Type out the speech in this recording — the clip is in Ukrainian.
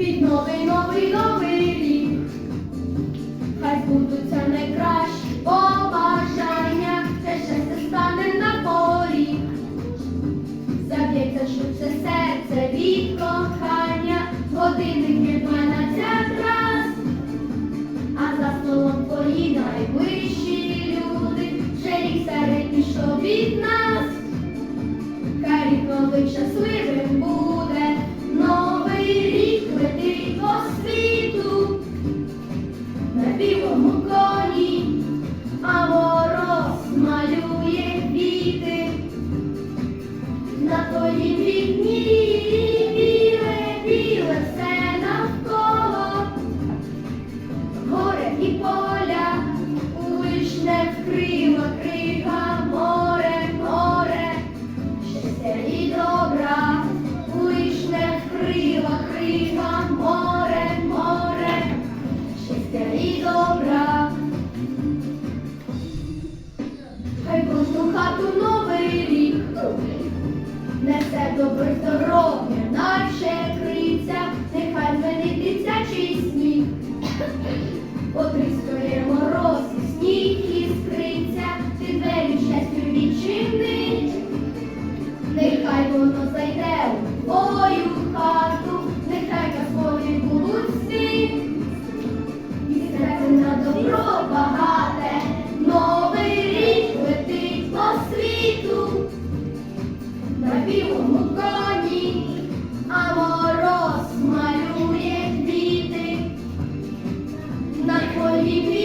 під новий новий новий рік. Хай збудуться найкращі побажання, це щастя стане на порі. Заб'ється, що це серце від кохання. holy Can you please?